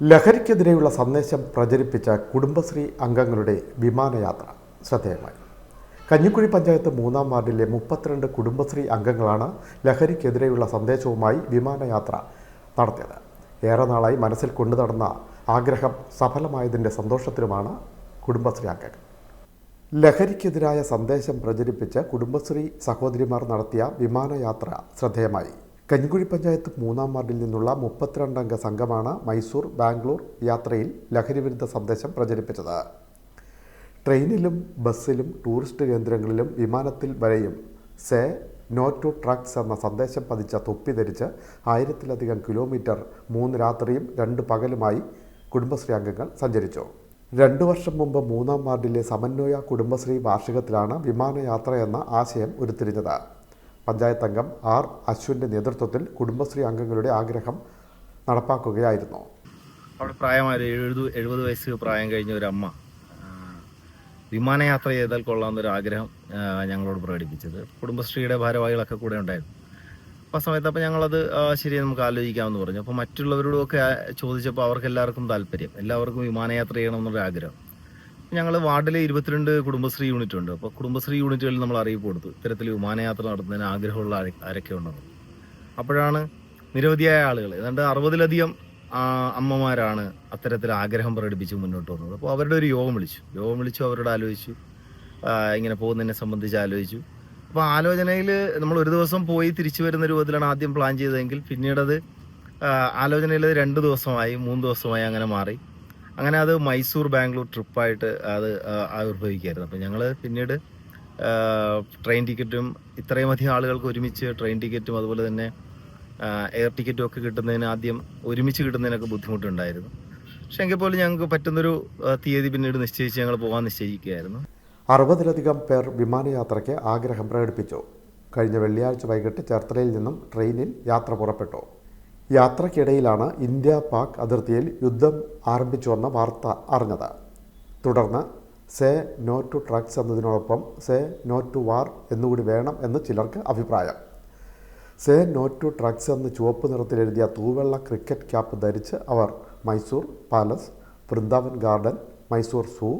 ലഹരിക്കെതിരെയുള്ള സന്ദേശം പ്രചരിപ്പിച്ച കുടുംബശ്രീ അംഗങ്ങളുടെ വിമാനയാത്ര ശ്രദ്ധേയമായി. കഞ്ഞിക്കുഴി പഞ്ചായത്ത് മൂന്നാം വാർഡിലെ മുപ്പത്തിരണ്ട് കുടുംബശ്രീ അംഗങ്ങളാണ് ലഹരിക്കെതിരെയുള്ള സന്ദേശവുമായി വിമാനയാത്ര നടത്തിയത്. ഏറെ നാളായി മനസ്സിൽ കൊണ്ടു നടന്ന ആഗ്രഹം സഫലമായതിന്റെ സന്തോഷത്തിലുമാണ് കുടുംബശ്രീ അംഗങ്ങൾ. ലഹരിക്കെതിരായ സന്ദേശം പ്രചരിപ്പിച്ച് കുടുംബശ്രീ സഹോദരിമാർ നടത്തിയ വിമാനയാത്ര ശ്രദ്ധേയമായി. കഞ്ഞിക്കുഴി പഞ്ചായത്ത് മൂന്നാം വാർഡിൽ നിന്നുള്ള മുപ്പത്തിരണ്ടംഗ സംഘമാണ് മൈസൂർ ബാംഗ്ലൂർ യാത്രയിൽ ലഹരിവിരുദ്ധ സന്ദേശം പ്രചരിപ്പിച്ചത്. ട്രെയിനിലും ബസ്സിലും ടൂറിസ്റ്റ് കേന്ദ്രങ്ങളിലും വിമാനത്തിൽ വരെയും സേ നോ ടു ട്രക്സ് എന്ന സന്ദേശം പതിച്ച തൊപ്പി ധരിച്ച് ആയിരത്തിലധികം കിലോമീറ്റർ മൂന്ന് രാത്രിയും രണ്ട് പകലുമായി കുടുംബശ്രീ അംഗങ്ങൾ സഞ്ചരിച്ചു. രണ്ടു വർഷം മുമ്പ് മൂന്നാം വാർഡിലെ സമന്വയ കുടുംബശ്രീ വാർഷികത്തിലാണ് വിമാനയാത്ര എന്ന ആശയം ഉരുത്തിരിഞ്ഞത്. പഞ്ചായത്ത് അംഗം ആർ അശ്വിന്റെ നേതൃത്വത്തിൽ കുടുംബശ്രീ അംഗങ്ങളുടെ ആഗ്രഹം നടപ്പാക്കുകയായിരുന്നു. അവിടെ പ്രായമായ എഴുപത് എഴുപത് വയസ്സ് പ്രായം കഴിഞ്ഞ ഒരു അമ്മ വിമാനയാത്ര ചെയ്താൽ കൊള്ളാമെന്നൊരു ആഗ്രഹം ഞങ്ങളോട് പ്രകടിപ്പിച്ചത്. കുടുംബശ്രീയുടെ ഭാരവാഹികളൊക്കെ കൂടെ ഉണ്ടായിരുന്നു. അപ്പോൾ ആ സമയത്ത് അപ്പോൾ ഞങ്ങളത് ശരി നമുക്ക് ആലോചിക്കാമെന്ന് പറഞ്ഞു. അപ്പോൾ മറ്റുള്ളവരോടൊക്കെ ഒക്കെ ചോദിച്ചപ്പോൾ അവർക്ക് എല്ലാവർക്കും താല്പര്യം എല്ലാവർക്കും വിമാനയാത്ര ചെയ്യണം എന്നൊരു ആഗ്രഹം ഞങ്ങൾ വാർഡിലെ ഇരുപത്തിരണ്ട് കുടുംബശ്രീ യൂണിറ്റ് ഉണ്ട്. അപ്പോൾ കുടുംബശ്രീ യൂണിറ്റുകളിൽ നമ്മൾ അറിയിപ്പ് കൊടുത്തു ഇത്തരത്തിൽ വിമാനയാത്ര നടത്തുന്നതിന് ആഗ്രഹമുള്ള ആരെ- ആരൊക്കെ ഉണ്ടെന്ന്. അപ്പോഴാണ് നിരവധിയായ ആളുകൾ ഏതാണ്ട് അറുപതിലധികം അമ്മമാരാണ് അത്തരത്തിൽ ആഗ്രഹം പ്രകടിപ്പിച്ച് മുന്നോട്ട് വന്നത്. അപ്പോൾ അവരുടെ ഒരു യോഗം വിളിച്ചു. യോഗം വിളിച്ചു അവരോട് ആലോചിച്ചു ഇങ്ങനെ പോകുന്നതിനെ സംബന്ധിച്ച് ആലോചിച്ചു. അപ്പോൾ ആലോചനയിൽ നമ്മൾ ഒരു ദിവസം പോയി തിരിച്ചു വരുന്ന രൂപത്തിലാണ് ആദ്യം പ്ലാൻ ചെയ്തതെങ്കിൽ പിന്നീടത് ആലോചനയിൽ രണ്ട് ദിവസമായി മൂന്ന് ദിവസമായി അങ്ങനെ മാറി. അങ്ങനെ അത് മൈസൂർ ബാംഗ്ലൂർ ട്രിപ്പായിട്ട് അത് ആവിർഭവിക്കുകയായിരുന്നു അപ്പോൾ ഞങ്ങൾ പിന്നീട് ട്രെയിൻ ടിക്കറ്റും ഇത്രയും അധികം ആളുകൾക്ക് ഒരുമിച്ച് ട്രെയിൻ ടിക്കറ്റും അതുപോലെ തന്നെ എയർ ടിക്കറ്റും ഒക്കെ കിട്ടുന്നതിന് ആദ്യം ഒരുമിച്ച് കിട്ടുന്നതിനൊക്കെ ബുദ്ധിമുട്ടുണ്ടായിരുന്നു. പക്ഷെ എങ്കിൽ പോലും ഞങ്ങൾക്ക് പറ്റുന്നൊരു തീയതി പിന്നീട് നിശ്ചയിച്ച് ഞങ്ങൾ പോകാൻ നിശ്ചയിക്കുകയായിരുന്നു. അറുപതിലധികം പേർ വിമാനയാത്രയ്ക്ക് ആഗ്രഹം പ്രകടിപ്പിച്ചു. കഴിഞ്ഞ വെള്ളിയാഴ്ച വൈകിട്ട് ചേർത്തലയിൽ നിന്നും ട്രെയിനിൽ യാത്ര പുറപ്പെട്ടു. യാത്രയ്ക്കിടയിലാണ് ഇന്ത്യ പാക് അതിർത്തിയിൽ യുദ്ധം ആരംഭിച്ചുവെന്ന വാർത്ത അറിഞ്ഞത്. തുടർന്ന് സേ നോ ടു ട്രക്സ് എന്നതിനോടൊപ്പം സേ നോ ടു വാർ എന്നുകൂടി വേണം എന്ന് ചിലർക്ക് അഭിപ്രായം. സേ നോ ടു ട്രക്സ് എന്ന് ചുവപ്പ് നിറത്തിലെഴുതിയ തൂവെള്ള ക്രിക്കറ്റ് ക്യാപ്പ് ധരിച്ച് അവർ Mysore palace Vrindavan garden Mysore zoo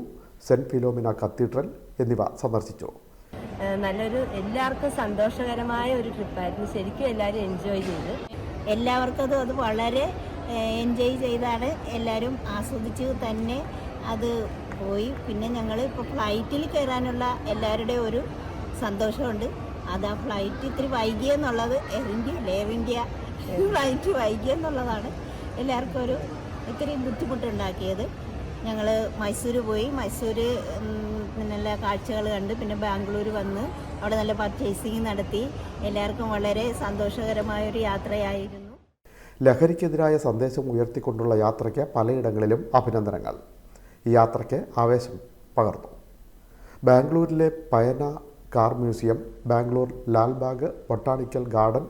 saint Philomena cathedral എന്നിവ സന്ദർശിച്ചു. നല്ലൊരു എല്ലാവർക്കും സന്തോഷകരമായ ഒരു ട്രിപ്പായിരുന്നു. ശരിക്കും എല്ലാവരും എൻജോയ് ചെയ്തു. എല്ലാവർക്കും അത് അത് വളരെ എൻജോയ് ചെയ്താണ്. എല്ലാവരും ആസ്വദിച്ച് തന്നെ അത് പോയി. പിന്നെ ഞങ്ങൾ ഇപ്പോൾ ഫ്ലൈറ്റിൽ കയറാനുള്ള എല്ലാവരുടെയും ഒരു സന്തോഷമുണ്ട്. അത് ആ ഫ്ലൈറ്റ് ഇത്തിരി വൈകിയെന്നുള്ളത് എയർ ഇന്ത്യ അല്ലേ? ഇന്ത്യ ഫ്ലൈറ്റ് വൈകിയെന്നുള്ളതാണ് എല്ലാവർക്കും ഒരു ഇത്തിരി ബുദ്ധിമുട്ടുണ്ടാക്കിയത്. ഞങ്ങൾ മൈസൂർ പോയി. മൈസൂർ നല്ല കാഴ്ചകൾ കണ്ട് പിന്നെ ബാംഗ്ലൂർ വന്ന് അവിടെ നല്ല പർച്ചേസിങ് നടത്തി. എല്ലാവർക്കും വളരെ സന്തോഷകരമായ ഒരു യാത്രയായിരുന്നു. ലഹരിക്കെതിരായ സന്ദേശം ഉയർത്തിക്കൊണ്ടുള്ള യാത്രയ്ക്ക് പലയിടങ്ങളിലും അഭിനന്ദനങ്ങൾ. ഈ യാത്രയ്ക്ക് ആവേശം പകർന്നു. ബാംഗ്ലൂരിലെ Payana car museum Bangalore Lalbagh botanical garden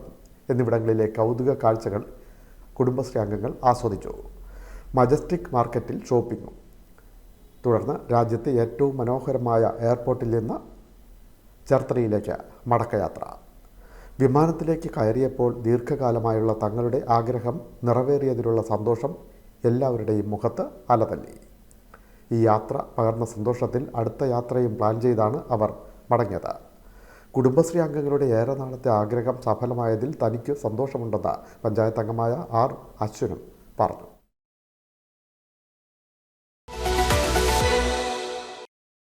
എന്നിവിടങ്ങളിലെ കൗതുക കാഴ്ചകൾ കുടുംബശ്രീ അംഗങ്ങൾ ആസ്വദിച്ചു. മജസ്റ്റിക് മാർക്കറ്റിൽ ഷോപ്പിങ്ങും തുടർന്ന് രാജ്യത്തെ ഏറ്റവും മനോഹരമായ എയർപോർട്ടിൽ നിന്ന് ചേർത്തലയിലേക്ക് മടക്കയാത്ര. വിമാനത്തിലേക്ക് കയറിയപ്പോൾ ദീർഘകാലമായുള്ള തങ്ങളുടെ ആഗ്രഹം നിറവേറിയതിലുള്ള സന്തോഷം എല്ലാവരുടെയും മുഖത്ത് അലതല്ലി. ഈ യാത്ര പകർന്ന സന്തോഷത്തിൽ അടുത്ത യാത്രയും പ്ലാൻ ചെയ്താണ് അവർ മടങ്ങിയത്. കുടുംബശ്രീ അംഗങ്ങളുടെ ഏറെ നാളത്തെ ആഗ്രഹം സഫലമായതിൽ തനിക്ക് സന്തോഷമുണ്ടെന്ന് പഞ്ചായത്ത് അംഗമായ ആർ അശ്വനും പറഞ്ഞു.